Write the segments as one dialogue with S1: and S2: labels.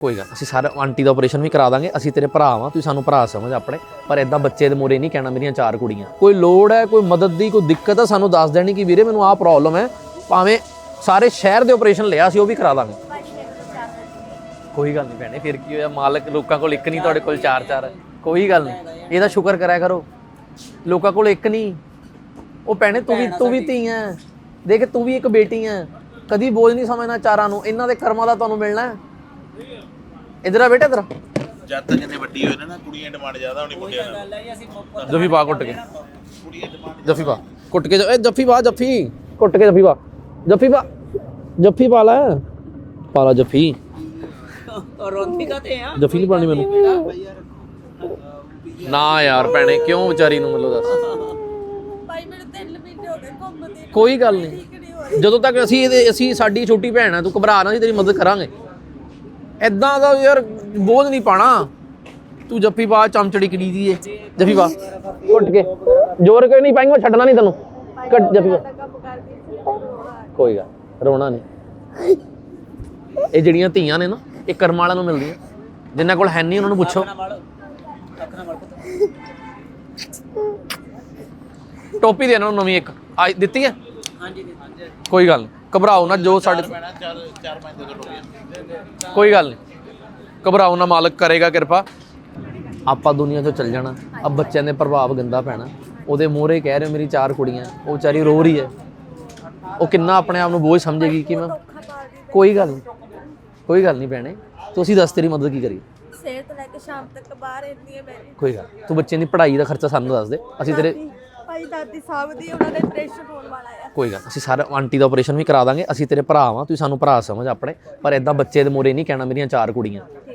S1: ਕੋਈ ਗੱਲ ਅਸੀਂ ਸਾਰਾ ਆਂਟੀ ਦਾ ਆਪਰੇਸ਼ਨ ਵੀ ਕਰਾ ਦਾਂਗੇ ਅਸੀਂ ਤੇਰੇ ਭਰਾ ਵਾਂ ਤੂੰ ਸਾਨੂੰ ਭਰਾ ਸਮਝ ਆਪਣੇ ਪਰ ਐਦਾਂ ਬੱਚੇ ਦੇ ਮੋਰੇ ਨਹੀਂ ਕਹਿਣਾ ਮੇਰੀਆਂ ਚਾਰ ਕੁੜੀਆਂ। ਕੋਈ ਲੋੜ ਹੈ ਕੋਈ ਮਦਦ ਦੀ ਕੋਈ ਦਿੱਕਤ ਹੈ ਸਾਨੂੰ ਦੱਸ ਦੇਣੀ ਕਿ ਵੀਰੇ ਮੈਨੂੰ ਆਹ ਪ੍ਰੋਬਲਮ ਹੈ ਭਾਵੇਂ ਸਾਰੇ ਸ਼ਹਿਰ ਦੇ ਆਪਰੇਸ਼ਨ ਲਿਆ ਸੀ ਉਹ ਵੀ ਕਰਾ ਦਾਂਗੇ। ਕੋਈ ਗੱਲ ਨਹੀਂ ਭੈਣੇ ਫਿਰ ਕੀ ਹੋਇਆ? ਮਾਲਕ ਲੋਕਾਂ ਕੋਲ ਇੱਕ ਨਹੀਂ ਤੁਹਾਡੇ ਕੋਲ ਚਾਰ ਚਾਰ। ਹੈ ਕੋਈ ਗੱਲ ਨਹੀਂ ਇਹਦਾ ਸ਼ੁਕਰ ਕਰਿਆ ਕਰੋ। ਲੋਕਾਂ ਕੋਲ ਇੱਕ ਨਹੀਂ। ਉਹ ਭੈਣੇ ਤੂੰ ਵੀ ਤੂੰ ਵੀ ਧੀ ਹੈ ਦੇਖ ਤੂੰ ਵੀ ਇੱਕ ਬੇਟੀ ਹੈ ਕਦੀ ਬੋਝ ਨਹੀਂ ਸਮਝਣਾ ਚਾਰਾਂ ਨੂੰ। ਇਹਨਾਂ ਦੇ ਕਰਮਾਂ ਦਾ ਤੁਹਾਨੂੰ ਮਿਲਣਾ ਹੈ ਇਧਰ ਆ ਬੇਟਾ ਇਧਰ
S2: ਜਦ ਤੱਕ ਇਹਨੇ ਵੱਡੀ ਹੋਏ ਨਾ ਨਾ ਕੁੜੀਆਂ ਡਿਮਾਂਡ ਜ਼ਿਆਦਾ ਹੋਣੀ ਮੁੰਡਿਆਂ ਨਾਲ।
S1: ਜੱਫੀ ਪਾ ਕੁੱਟ ਕੇ।
S2: ਕੁੜੀਆਂ ਡਿਮਾਂਡ
S1: ਜੱਫੀ ਪਾ ਕੁੱਟ ਕੇ ਏ ਜੱਫੀ ਪਾ ਜੱਫੀ। ਕੁੱਟ ਕੇ ਜੱਫੀ ਪਾ। ਜੱਫੀ ਪਾ ਜੱਫੀ ਪਾ ਲੈ। ਪਾ ਲਾ ਜੱਫੀ।
S3: ਰੋਂਦੀ ਕਾਤੇ ਆ?
S1: ਜੱਫੀ ਨਹੀਂ ਪਾਣੀ ਮੈਨੂੰ। ਨਾ ਯਾਰ ਭੈਣੇ ਕਿਉਂ ਵਿਚਾਰੀ ਨੂੰ ਮਤਲਬ ਦੱਸ?
S4: ਭਾਈ ਮੈਨੂੰ ਤਿੰਨ ਮਹੀਨੇ ਹੋ ਗਏ ਘੁੰਮਦੇ
S1: ਕੋਈ ਗੱਲ ਨਹੀਂ ਜਦੋਂ ਤੱਕ ਅਸੀਂ ਅਸੀਂ ਸਾਡੀ ਛੋਟੀ ਭੈਣ ਆ ਤੂੰ ਘਬਰਾ ਨਾ ਅਸੀਂ ਤੇਰੀ ਮਦਦ ਕਰਾਂਗੇ। ਐਦਾਂ ਦਾ ਯਾਰ ਬੋਝ ਨਹੀਂ ਪਾਣਾ। ਤੂੰ ਜੱਫੀ ਪਾ ਚਮਚੜੀ ਕਰੀ ਦੀ ਏ। ਜੱਫੀ ਪਾ। ਕੁੱਟ ਕੇ। ਜ਼ੋਰ ਕੇ ਨਹੀਂ ਪਾਏਂਗਾ? ਛੱਡਣਾ ਨਹੀਂ ਤੈਨੂੰ। ਕੱਟ ਜੱਫੀ ਪਾ। ਕੋਈ ਗੱਲ ਰੋਣਾ ਨਹੀਂ ਇਹ ਜਿਹੜੀਆਂ ਧੀਆਂ ਨੇ ਨਾ ਇਹ ਕਰਮ ਵਾਲਿਆਂ ਨੂੰ ਮਿਲਦੀਆਂ। ਜਿਨ੍ਹਾਂ ਕੋਲ ਹੈ ਨਹੀਂ ਉਹਨਾਂ ਨੂੰ ਪੁੱਛੋ। ਟੋਪੀ ਦੇ ਇਹਨਾਂ ਨੂੰ ਨਵੀਂ ਇੱਕ। ਆ ਦਿੱਤੀ ਹੈ?
S3: ਹਾਂਜੀ ਹਾਂਜੀ।
S1: ਕੋਈ ਗੱਲ ਨਹੀਂ ਘਬਰਾਓ ਨਾ ਜੋ ਸਾਡੇ
S2: ਪੈਣਾ ਚਾਰ ਚਾਰ ਪੰਜ ਦੇ ਦੋ ਰੁਪਏ
S1: ਕੋਈ ਗੱਲ ਨਹੀਂ। ਘਬਰਾਓ ਨਾ ਮਾਲਕ ਕਰੇਗਾ ਕਿਰਪਾ। ਆਪਾਂ ਦੁਨੀਆ ਤੋਂ ਚੱਲ ਜਾਣਾ। ਅਬ ਬੱਚਿਆਂ ਦੇ ਪ੍ਰਭਾਵ ਗੰਦਾ ਪੈਣਾ। ਉਹਦੇ ਮੋਹਰੇ ਕਹਿ ਰਹੇ ਹੋ ਮੇਰੀ ਚਾਰ ਕੁੜੀਆਂ। ਉਹ ਵਿਚਾਰੀ ਰੋ ਰਹੀ ਹੈ। ਉਹ ਕਿੰਨਾ ਆਪਣੇ ਆਪ ਨੂੰ ਬੋਝ ਸਮਝੇਗੀ ਕਿ ਮੈਂ ਕੋਈ ਗੱਲ ਨਹੀਂ। ਕੋਈ ਗੱਲ ਨਹੀਂ ਭੈਣੇ। ਤੁਸੀਂ ਦੱਸ ਤੇਰੀ ਮਦਦ ਕੀ ਕਰੀਏ?
S4: ਸਵੇਰ ਤੋਂ ਲੈ ਕੇ ਸ਼ਾਮ ਤੱਕ ਬਾਹਰ ਰਹਿੰਦੀ ਹੈ ਮੇਰੀ
S1: ਕੋਈ ਗੱਲ। ਤੂੰ ਬੱਚਿਆਂ ਦੀ ਪੜ੍ਹਾਈ ਦਾ ਖਰਚਾ ਸਾਨੂੰ ਦੱਸ ਦੇ। ਅਸੀਂ ਤੇਰੇ
S4: ਦਾਦੀ- ਭਾਈ ਦਾਦੀ ਸਾਹਿਬ ਦੀ ਉਹਨਾਂ ਦੇ ਆਪਰੇਸ਼ਨ ਹੋਣ ਵਾਲਾ ਆ।
S1: ਕੋਈ ਗੱਲ ਅਸੀਂ ਸਾਰਾ ਆਂਟੀ ਦਾ ਆਪਰੇਸ਼ਨ ਵੀ ਕਰਾ ਦਾਂਗੇ ਅਸੀਂ ਤੇਰੇ ਭਰਾ ਵਾਂ ਤੂੰ ਸਾਨੂੰ ਭਰਾ ਸਮਝ ਆਪਣੇ ਪਰ ਐਦਾਂ ਬੱਚੇ ਦੇ ਮੋਰੇ ਨਹੀਂ ਕਹਿਣਾ ਮੇਰੀਆਂ ਚਾਰ ਕੁੜੀਆਂ।
S4: ਹੈ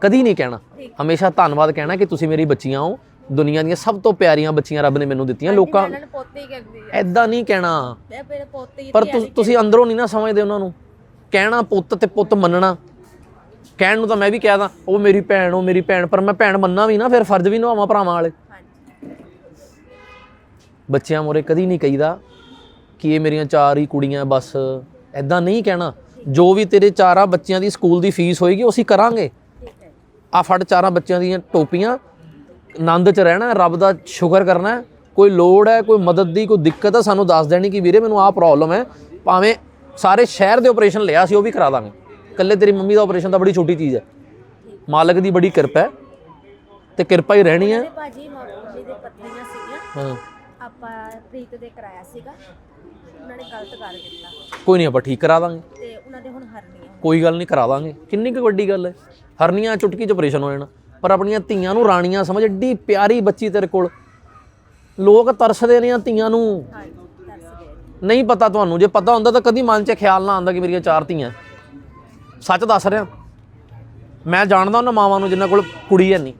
S1: ਕਦੀ ਨਹੀਂ ਕਹਿਣਾ ਹਮੇਸ਼ਾ ਧੰਨਵਾਦ ਕਹਿਣਾ ਕਿ ਤੁਸੀਂ ਮੇਰੀ ਬੱਚੀਆਂ ਹੋ ਦੁਨੀਆ ਦੀਆਂ ਸਭ ਤੋਂ ਪਿਆਰੀਆਂ ਬੱਚੀਆਂ ਰੱਬ ਨੇ ਮੈਨੂੰ ਦਿੱਤੀਆਂ ਲੋਕਾਂ
S4: ਇਹਨਾਂ ਨੂੰ ਪੋਤੇ ਹੀ ਕਰਦੀ ਆ।
S1: ਐਦਾਂ ਨਹੀਂ ਕਹਿਣਾ।
S4: ਮੈਂ ਮੇਰੇ ਪੋਤੇ ਹੀ
S1: ਪਰ ਤੁਸ- ਤੁਸੀਂ ਅੰਦਰੋਂ ਨਹੀਂ ਨਾ ਸਮਝਦੇ ਉਹਨਾਂ ਨੂੰ। ਕਹਿਣਾ ਪੁੱਤ ਤੇ ਪੁੱਤ ਮੰਨਣਾ। ਕਹਿਣ ਨੂੰ ਤਾਂ ਮੈਂ ਵੀ ਕਹਿ ਦਾਂ ਉਹ ਮੇਰੀ ਭੈਣ ਉਹ ਮੇਰੀ ਭੈਣ ਪਰ ਮੈਂ ਭੈਣ ਮੰਨਾਂ ਵੀ ਨਾ ਫਿਰ ਫਰਜ਼ ਵੀ ਨਿਭਾਵਾਂ ਭਰਾਵਾਂ ਵਾਲੇ। ਬੱਚਿਆਂ ਮੋਰੇ ਕਦੀ ਨਹੀਂ ਕਹੀਦਾ ਕਿ ਇਹ ਮੇਰੀਆਂ ਚਾਰ ਹੀ ਕੁੜੀਆਂ ਬਸ ਐਦਾਂ ਨਹੀਂ ਕਹਿਣਾ। ਜੋ ਵੀ ਤੇਰੇ ਚਾਰਾਂ ਬੱਚਿਆਂ ਦੀ ਸਕੂਲ ਦੀ ਫੀਸ ਹੋਏਗੀ ਉਹ ਅਸੀਂ ਕਰਾਂਗੇ। ਆ ਫੜ ਚਾਰਾਂ ਬੱਚਿਆਂ ਦੀਆਂ ਟੋਪੀਆਂ ਆਨੰਦ ਚ ਰਹਿਣਾ ਰੱਬ ਦਾ ਸ਼ੁਕਰ ਕਰਨਾ। ਕੋਈ ਲੋੜ ਹੈ ਕੋਈ ਮਦਦ ਦੀ ਕੋਈ ਦਿੱਕਤ ਹੈ ਸਾਨੂੰ ਦੱਸ ਦੇਣੀ ਕਿ ਵੀਰੇ ਮੈਨੂੰ ਆਹ ਪ੍ਰੋਬਲਮ ਹੈ। ਭਾਵੇਂ ਸਾਰੇ ਸ਼ਹਿਰ ਦੇ ਆਪਰੇਸ਼ਨ ਲਿਆ ਸੀ ਉਹ ਵੀ ਕਰਾ ਦਾਂਗੇ। ਇਕੱਲੇ ਤੇਰੀ ਮੰਮੀ ਦਾ ਆਪਰੇਸ਼ਨ ਤਾਂ ਬੜੀ ਛੋਟੀ ਚੀਜ਼ ਹੈ। ਮਾਲਕ ਦੀ ਬੜੀ ਕਿਰਪਾ ਹੈ ਤੇ ਕਿਰਪਾ ਹੀ ਰਹਿਣੀ ਹੈ।
S4: ਤੇ ਭਾਜੀ ਮੰਮੀ ਦੇ ਪੱਥਰੀਆਂ ਸੀਗੀਆਂ।
S1: ਹਾਂ।
S4: ਆਪਾਂ ਪ੍ਰੀਤ ਦੇ ਕਰਾਇਆ ਸੀਗਾ। ਉਹਨਾਂ ਨੇ ਗਲਤ ਕਰ ਦਿੱਤਾ
S1: ਕੋਈ ਨਹੀਂ ਆਪਾਂ ਠੀਕ ਕਰਾ ਦਾਂਗੇ।
S4: ਤੇ ਉਹਨਾਂ ਦੇ ਹੁਣ ਹਰਨੀਆਂ
S1: ਕੋਈ ਗੱਲ ਨਹੀਂ ਕਰਾ ਦਾਂਗੇ। ਕਿੰਨੀ ਕੁ ਵੱਡੀ ਗੱਲ ਹੈ। ਹਰਨੀਆਂ ਚੁਟਕੀ ਚ ਆਪਰੇਸ਼ਨ ਹੋ ਜਾਣਾ। ਪਰ ਆਪਣੀਆਂ ਧੀਆਂ ਨੂੰ ਰਾਣੀਆਂ ਸਮਝ ਏਡੀ ਪਿਆਰੀ ਬੱਚੀ ਤੇਰੇ ਕੋਲ। ਲੋਕ ਤਰਸਦੇ ਨੇ ਆ ਧੀਆਂ ਨੂੰ। ਨਹੀਂ ਪਤਾ ਤੁਹਾਨੂੰ ਜੇ ਪਤਾ ਹੁੰਦਾ ਤਾਂ ਕਦੀ ਮਨ 'ਚ ਖਿਆਲ ਨਾ ਆਉਂਦਾ ਕਿ ਮੇਰੀਆਂ ਚਾਰ ਧੀਆਂ ਸੱਚ ਦੱਸ ਰਿਹਾ। ਮੈਂ ਜਾਣਦਾ ਉਹਨਾਂ ਮਾਵਾਂ ਨੂੰ ਜਿਨ੍ਹਾਂ ਕੋਲ ਕੁੜੀ ਹੈ ਨਹੀਂ।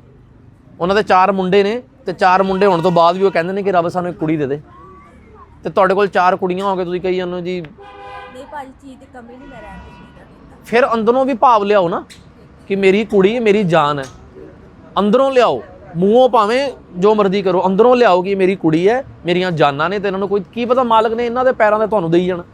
S1: ਉਹਨਾਂ ਦੇ ਚਾਰ ਮੁੰਡੇ ਨੇ। ਤੇ ਚਾਰ ਮੁੰਡੇ ਹੋਣ ਤੋਂ ਬਾਅਦ ਵੀ ਉਹ ਕਹਿੰਦੇ ਨੇ ਕਿ ਰੱਬ ਸਾਨੂੰ ਇੱਕ ਕੁੜੀ ਦੇ ਦੇ। ਤੇ ਤੁਹਾਡੇ ਕੋਲ ਚਾਰ ਕੁੜੀਆਂ ਹੋ ਕੇ ਤੁਸੀਂ ਕਹੀ ਜਾਂਦੇ ਹੋ ਜੀ।
S4: ਨਹੀਂ ਭਾਜੀ ਚੀਜ਼ ਦੀ ਕਮੀ ਨਹੀਂ ਮੈਂ ਰਹਿਣ ਦਿੰਦੀ।
S1: ਫਿਰ ਅੰਦਰੋਂ ਵੀ ਭਾਵ ਲਿਆਓ ਨਾ ਕਿ ਮੇਰੀ ਕੁੜੀ ਮੇਰੀ ਜਾਨ ਹੈ। ਅੰਦਰੋਂ ਲਿਆਓ ਮੂੰਹੋਂ ਭਾਵੇਂ ਜੋ ਮਰਜ਼ੀ ਕਰੋ ਅੰਦਰੋਂ ਲਿਆਓ ਕਿ ਮੇਰੀ ਕੁੜੀ ਹੈ ਮੇਰੀਆਂ ਜਾਨਾਂ ਨੇ ਤੇ ਇਹਨਾਂ ਨੂੰ ਕੋਈ ਕੀ ਪਤਾ ਮਾਲਕ ਨੇ ਇਹਨਾਂ ਦੇ ਪੈਰਾਂ ਦੇ ਤੁਹਾਨੂੰ ਦੇਈ ਜਾਣਾ।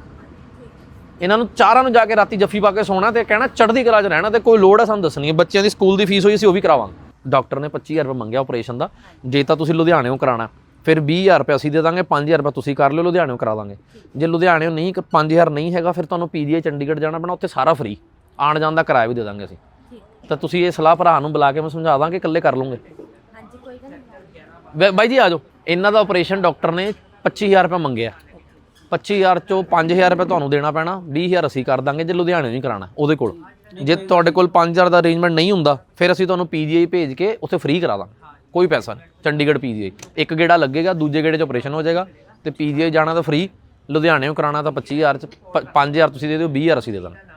S1: ਇਹਨਾਂ ਨੂੰ ਚਾਰਾਂ ਨੂੰ ਜਾ ਕੇ ਰਾਤੀ ਜੱਫੀ ਪਾ ਕੇ ਸੋਣਾ ਤੇ ਕਹਿਣਾ ਚੜ੍ਹਦੀ ਕਲਾ 'ਚ ਰਹਿਣਾ ਤੇ ਕੋਈ ਲੋੜ ਹੈ ਸਾਨੂੰ ਦੱਸਣੀ ਹੈ। ਬੱਚਿਆਂ ਦੀ ਸਕੂਲ ਦੀ ਫੀਸ ਹੋਈ ਅਸੀਂ ਉਹ ਵੀ ਕਰਾਵਾਂਗੇ। ਡਾਕਟਰ ਨੇ 25000 ਰੁਪਏ ਮੰਗਿਆ ਆਪਰੇਸ਼ਨ ਦਾ। ਜੇ ਤਾਂ ਤੁਸੀਂ ਲੁਧਿਆਣੇੋਂ ਕਰਾਣਾ ਫਿਰ 20000 ਰੁਪਏ ਅਸੀਂ ਦੇ ਦਾਂਗੇ 5000 ਰੁਪਏ ਤੁਸੀਂ ਕਰ ਲਿਓ ਲੁਧਿਆਣੇੋਂ ਕਰਾ ਦਾਂਗੇ। ਜੇ ਲੁਧਿਆਣੇੋਂ ਨਹੀਂ 5000 ਨਹੀਂ ਹੈਗਾ ਫਿਰ ਤੁਹਾਨੂੰ ਪੀਜੀਆਈ ਚੰਡੀਗੜ੍ਹ ਜਾਣਾ ਪੈਣਾ ਉੱਥੇ ਸਾਰਾ ਫ੍ਰੀ ਆਣ ਜਾਣ ਦਾ ਕਿਰਾਇਆ ਵੀ ਦੇ ਦਾਂਗੇ ਅਸੀਂ। ਤਾਂ ਤੁਸੀਂ ਇਹ ਸਲਾਹ ਭਰਾ ਨੂੰ ਬੁਲਾ ਕੇ ਮੈਂ ਸਮਝਾ ਦਾਂਗੇ ਇਕੱਲੇ ਕਰ ਲਓਗੇ
S4: ਹਾਂਜੀ ਕੋਈ ਗੱਲ ਨਹੀਂ।
S1: ਬਾਈ ਜੀ ਆ ਜਾਓ। ਇਹਨਾਂ ਦਾ ਆਪਰੇਸ਼ਨ ਡਾਕਟਰ ਨੇ 25000 ਰੁਪਏ ਮੰਗਿਆ। 25000 ਚੋਂ 5000 ਰੁਪਏ ਤੁਹਾਨੂੰ ਦੇਣਾ ਪੈਣਾ 20000 ਅਸੀਂ ਕਰ ਦਾਂਗੇ ਜੇ ਲੁਧਿਆਣੇ ਨਹੀਂ ਕਰਾਣਾ ਉਹਦੇ ਕੋਲ। ਜੇ ਤੁਹਾਡੇ ਕੋਲ 5000 ਦਾ ਅਰੇਂਜਮੈਂਟ ਨਹੀਂ ਹੁੰਦਾ, ਫਿਰ ਅਸੀਂ ਤੁਹਾਨੂੰ ਪੀਜੀਆਈ ਭੇਜ ਕੇ ਉੱਥੇ ਫ੍ਰੀ ਕਰਾ ਦਾਂਗੇ। ਕੋਈ ਪੈਸਾ ਨਹੀਂ, ਚੰਡੀਗੜ੍ਹ ਪੀਜੀਆਈ ਇੱਕ ਗੇੜਾ ਲੱਗੇਗਾ, ਦੂਜੇ ਗੇੜੇ 'ਚ ਆਪਰੇਸ਼ਨ ਹੋ ਜਾਏਗਾ ਤੇ ਪੀਜੀਆਈ ਜਾਣਾ ਤਾਂ ਫ੍ਰੀ ਲੁਧਿਆਣੇੋਂ ਕਰਾਣਾ ਤਾਂ 25000 ਚ 5000 ਤੁਸੀਂ ਦੇ ਦਿਓ 20000 ਅਸੀਂ ਦੇ ਦਾਂਗੇ।